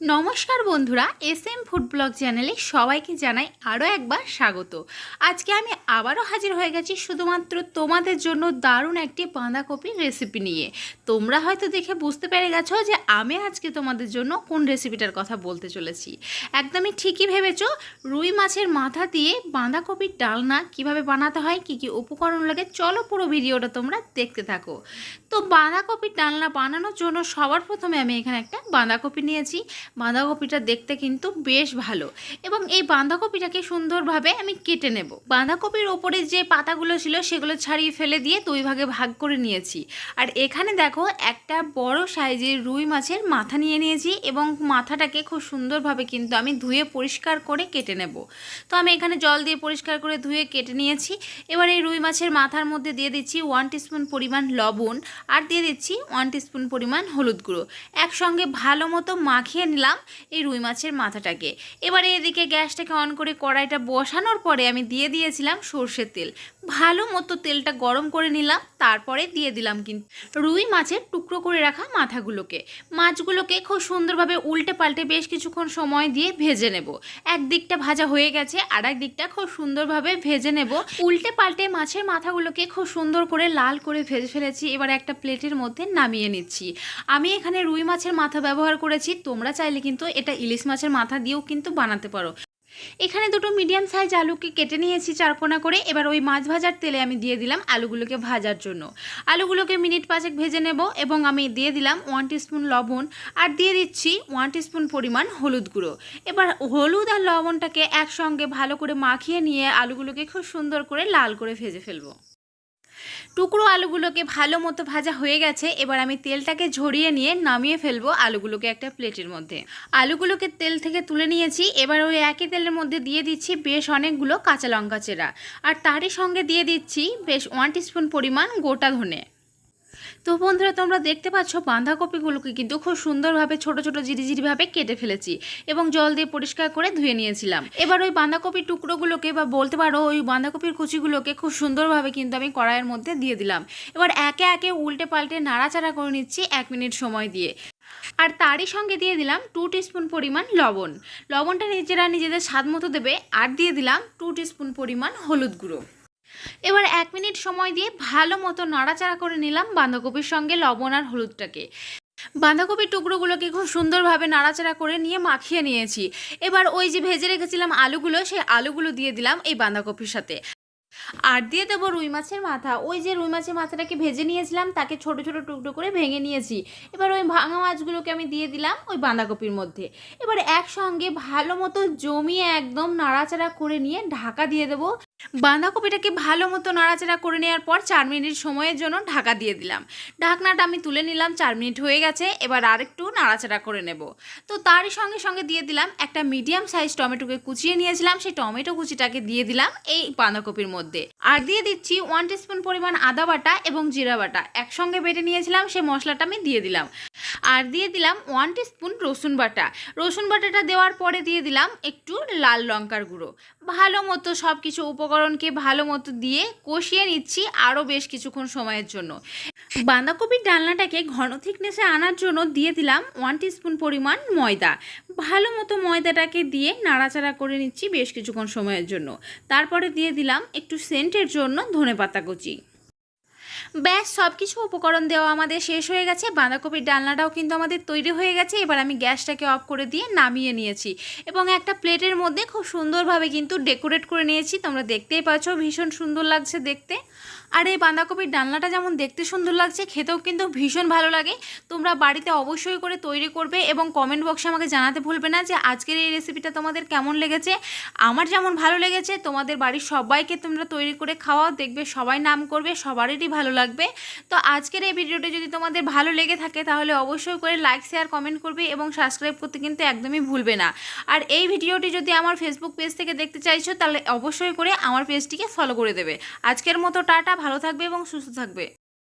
নমস্কার বন্ধুরা S M food blog চ্যানেলে সবাইকে জানাই আরও একবার স্বাগত। আজকে আমি আবারও হাজির হয়ে গেছি শুধুমাত্র তোমাদের জন্য দারুণ একটি বাঁধাকপির রেসিপি নিয়ে। তোমরা হয়তো দেখে বুঝতে পেরে গেছো যে আমি আজকে তোমাদের জন্য কোন রেসিপিটার কথা বলতে চলেছি। একদমই ঠিকই ভেবেছ, রুই মাছের মাথা দিয়ে বাঁধাকপির ডালনা কীভাবে বানাতে হয়, কি কি উপকরণ লাগে, চলো পুরো ভিডিওটা তোমরা দেখতে থাকো। তো বাঁধাকপির ডালনা বানানোর জন্য সবার প্রথমে আমি এখানে একটা বাঁধাকপি নিয়েছি। বাঁধাকপিটা দেখতে কিন্তু বেশ ভালো। এবং এই বাঁধাকপিটাকে সুন্দরভাবে আমি কেটে নেব। বাঁধাকপির ওপরে যে পাতাগুলো ছিল সেগুলো ছাড়িয়ে ফেলে দিয়ে দুই ভাগে ভাগ করে নিয়েছি। আর এখানে দেখো একটা বড় সাইজের রুই মাছের মাথা নিয়ে নিয়েছি এবং মাথাটাকে খুব সুন্দরভাবে কিন্তু আমি ধুয়ে পরিষ্কার করে কেটে নেব। তো আমি এখানে জল দিয়ে পরিষ্কার করে ধুয়ে কেটে নিয়েছি। এবার এই রুই মাছের মাথার মধ্যে দিয়ে দিচ্ছি ওয়ান টিস্পুন পরিমাণ লবণ আর দিয়ে দিচ্ছি ওয়ান টিস্পুন পরিমাণ হলুদ গুঁড়ো। একসঙ্গে ভালো মতো মাখিয়ে নিলাম এই রুই মাছের মাথাটাকে। এবারে এদিকে গ্যাসটাকে অন করে কড়াইটা বসানোর পরে আমি দিয়ে দিয়েছিলাম সর্ষের তেল। ভালো মতো তেলটা গরম করে নিলাম, তারপরে দিয়ে দিলাম কিন্তু রুই মাছের টুকরো করে রাখা মাথাগুলোকে। মাছগুলোকে খুব সুন্দরভাবে উল্টে পাল্টে বেশ কিছুক্ষণ সময় দিয়ে ভেজে নেব। একদিকটা ভাজা হয়ে গেছে আর দিকটা খুব সুন্দরভাবে ভেজে নেব। উল্টে পাল্টে মাছের মাথাগুলোকে খুব সুন্দর করে লাল করে ভেজে ফেলেছি। এবার একটা প্লেটের মধ্যে নামিয়ে নিচ্ছি। আমি এখানে রুই মাছের মাথা ব্যবহার করেছি, তোমরা চাইলে কিন্তু এটা ইলিশ মাছের মাথা দিয়েও কিন্তু বানাতে পারো। এখানে দুটো মিডিয়াম সাইজ আলুকে কেটে নিয়েছি চারকোনা করে। এবার ওই মাছ ভাজার তেলে আমি দিয়ে দিলাম আলুগুলোকে ভাজার জন্য। আলুগুলোকে মিনিট পাঁচেক ভেজে নেব এবং আমি দিয়ে দিলাম ওয়ান টিস্পুন লবণ আর দিয়ে দিচ্ছি ওয়ান টিস্পুন পরিমাণ হলুদ গুঁড়ো। এবার হলুদ আর লবণটাকে একসঙ্গে ভালো করে মাখিয়ে নিয়ে আলুগুলোকে খুব সুন্দর করে লাল করে ভেজে ফেলব। টুকরো আলুগুলোকে ভালো মতো ভাজা হয়ে গেছে, এবার আমি তেলটাকে ঝরিয়ে নিয়ে নামিয়ে ফেলব আলুগুলোকে একটা প্লেটের মধ্যে। আলুগুলোকে তেল থেকে তুলে নিয়েছি, এবার ওই একই তেলের মধ্যে দিয়ে দিচ্ছি বেশ অনেকগুলো কাঁচা লঙ্কা চেরা। আর তারই সঙ্গে দিয়ে দিচ্ছি বেশ ওয়ান টিস্পুন পরিমাণ গোটা ধনে। তো বন্ধুরা, তোমরা দেখতে পাচ্ছ বাঁধাকপিগুলোকে কিন্তু খুব সুন্দরভাবে, ছোট ছোট জিরিজিরিভাবে কেটে ফেলেছি এবং জল দিয়ে পরিষ্কার করে ধুয়ে নিয়েছিলাম। এবার ওই বাঁধাকপির টুকরোগুলোকে বা বলতে পারো ওই বাঁধাকপির কুচিগুলোকে খুব সুন্দরভাবে কিন্তু আমি কড়াইয়ের মধ্যে দিয়ে দিলাম। এবার একে একে উল্টে পাল্টে নাড়াচাড়া করে নিচ্ছি এক মিনিট সময় দিয়ে। আর তারই সঙ্গে দিয়ে দিলাম টু টিস্পুন পরিমাণ লবণ। লবণটা নিজেরা নিজেদের স্বাদ মতো দেবে। আর দিয়ে দিলাম টু টিস্পুন পরিমাণ হলুদ গুঁড়ো। এবার এক মিনিট সময় দিয়ে ভালো মতো নাড়াচাড়া করে নিলাম বাঁধাকপির সঙ্গে লবণ আর হলুদটাকে। বাঁধাকপির টুকরোগুলোকে খুব সুন্দরভাবে নাড়াচাড়া করে নিয়ে মাখিয়ে নিয়েছি। এবার ওই যে ভেজে রেখেছিলাম আলুগুলো, সেই আলুগুলো দিয়ে দিলাম এই বাঁধাকপির সাথে। আর দিয়ে দেবো রুই মাছের মাথা। ওই যে রুই মাছের মাথাটাকে ভেজে নিয়েছিলাম, তাকে ছোট ছোট টুকরো করে ভেঙে নিয়েছি। এবার ওই ভাঙা মাছগুলোকে আমি দিয়ে দিলাম ওই বাঁধাকপির মধ্যে। এবার একসঙ্গে ভালো মতো জমিয়ে একদম নাড়াচাড়া করে নিয়ে ঢাকা দিয়ে দেবো। বাঁধাকপিটাকে ভালো মতো নাড়াচাড়া করে নেওয়ার পর চার মিনিট সময়ের জন্য ঢাকা দিয়ে দিলাম। ঢাকনাটা আমি তুলে নিলাম, চার মিনিট হয়ে গেছে, এবার আরেকটু নাড়াচাড়া করে নেব। তো তারই সঙ্গে সঙ্গে দিয়ে দিলাম একটা মিডিয়াম সাইজ টমেটোকে কুচিয়ে নিয়েছিলাম, সেই টমেটো কুচিটাকে দিয়ে দিলাম এই বাঁধাকপির মধ্যে। আর দিয়ে দিচ্ছি ওয়ান টিস্পুন পরিমাণ আদা বাটা এবং জিরা বাটা, একসঙ্গে বেটে নিয়েছিলাম, সেই মশলাটা আমি দিয়ে দিলাম। আর দিয়ে দিলাম ওয়ান টিস্পুন রসুন বাটা। রসুন বাটাটা দেওয়ার পরে দিয়ে দিলাম একটু লাল লঙ্কার গুঁড়ো। ভালো মতো সব কিছু উপকরণকে ভালো মতো দিয়ে কষিয়ে নিচ্ছি আরও বেশ কিছুক্ষণ সময়ের জন্য। বাঁধাকপির ডালনাটাকে ঘন থিকনেসে আনার জন্য দিয়ে দিলাম ওয়ান টিস্পুন পরিমাণ ময়দা। ভালো মতো ময়দাটাকে দিয়ে নাড়াচাড়া করে নিচ্ছি বেশ কিছুক্ষণ সময়ের জন্য। তারপরে দিয়ে দিলাম একটু সেন্টের জন্য ধনে পাতা কুচি। ব্যাস সব কিছু উপকরণ দেওয়া আমাদের শেষ হয়ে গেছে। বাঁধাকপির ডালনাটাও কিন্তু আমাদের তৈরি হয়ে গেছে। এবার আমি গ্যাসটাকে অফ করে দিয়ে নামিয়ে নিয়েছি। এবং একটা প্লেটের মধ্যে খুব সুন্দরভাবে কিন্তু ডেকোরেট করে নিয়েছি। তোমরা দেখতেই পাচ্ছ, ভীষণ সুন্দর লাগছে দেখতে। আর এই বাঁধাকপির ডালনাটা যেমন দেখতে সুন্দর লাগছে, খেতেও কিন্তু ভীষণ ভালো লাগে। তোমরা বাড়িতে অবশ্যই করে তৈরি করবে এবং কমেন্ট বক্সে আমাকে জানাতে ভুলবে না যে আজকের এই রেসিপিটা তোমাদের কেমন লেগেছে। আমার যেমন ভালো লেগেছে, তোমাদের বাড়ির সবাইকে তোমরা তৈরি করে খাওয়াও, দেখবে সবাই নাম করবে সবারই ভালো লাগবে। তো আজকের এই ভিডিওটি যদি তোমাদের ভালো লেগে থাকে, তাহলে অবশ্যই করে লাইক শেয়ার কমেন্ট করবে এবং সাবস্ক্রাইব করতে কিন্তু একদমই ভুলবে না। আর এই ভিডিওটি যদি আমার ফেসবুক পেজ থেকে দেখতে চাইছো, তাহলে অবশ্যই করে আমার পেজটিকে ফলো করে দেবে। আজকের মতো টাটা, ভালো থাকবে এবং সুস্থ থাকবে।